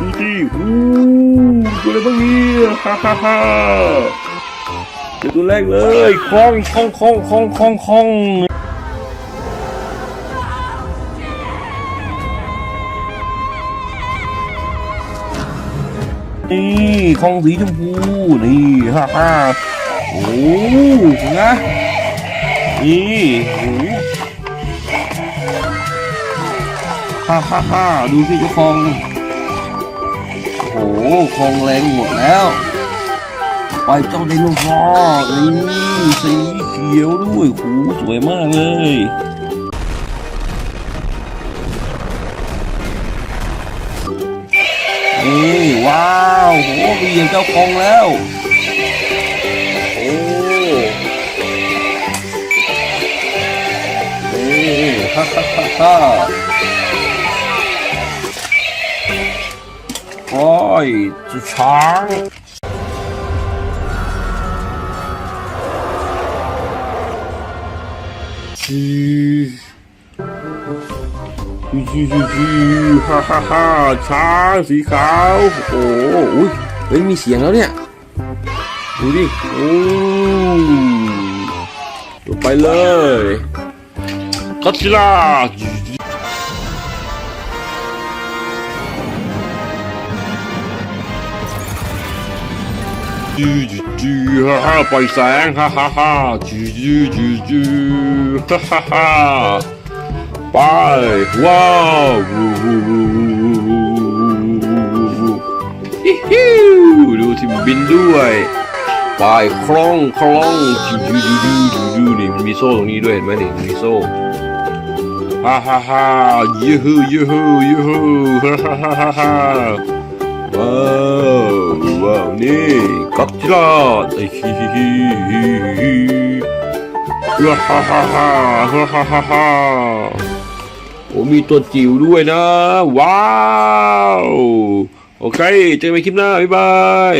ดูสิอู้ตัวอะไรบ้างเนี่ยฮ่าฮ่าฮ่าเดี๋ยวตัวแรกเลยคล้องคล้องคล้องคล้องคล้องคล้องนี่คล้องสีชมพูนี่ฮ่าฮ่าโอ้นะนี่ฮ่าฮ่าฮ่าดูสิเจ้าคอง โอ้โหคองแรงหมดแล้วไปเจ้าไดโนเสาร์นี่สีเขียวด้วยโหสวยมากเลยนี่ว้าวโหมีเหยียบเจ้าคองแล้วโอ้นี่ฮ่าฮ่าฮ่า โอ้ยจะช้างชีชีชีชีชีฮ่าฮ่าฮ่าช้างสีขาว โอ้อุ๊ยเฮ้ยมีเสียงแล้วเนี่ย ดูดิ โอ้ตัวไปเลยก็ซิล่า จูจูจูฮ่าฮ่าปล่อยแสงฮ่าฮ่าฮ่าจูจูจูจูฮ่าฮ่าฮ่าไปว้าววูวูวูวูวูฮิฮิวดูที่มันบินด้วยไปคล่องคล่องจูจูจูจูจูจูนี่มันมีโซ่ตรงนี้ด้วยเห็นไหมนี่มีโซ่ฮ่าฮ่าฮ่ายูฮูยูฮูยูฮูฮ่าฮ่าฮ่าฮ่าว้าวว้าวนี่ ก็จิล่าไอ้ฮิฮิฮิฮิฮ่าฮ่าฮ่าฮ่าฮ่าฮ่าฮ่าโอ้มีตัวจิ๋วด้วยนะ ว้าว โอเค เจอกันใหคลิปหน้า บ๊ายบาย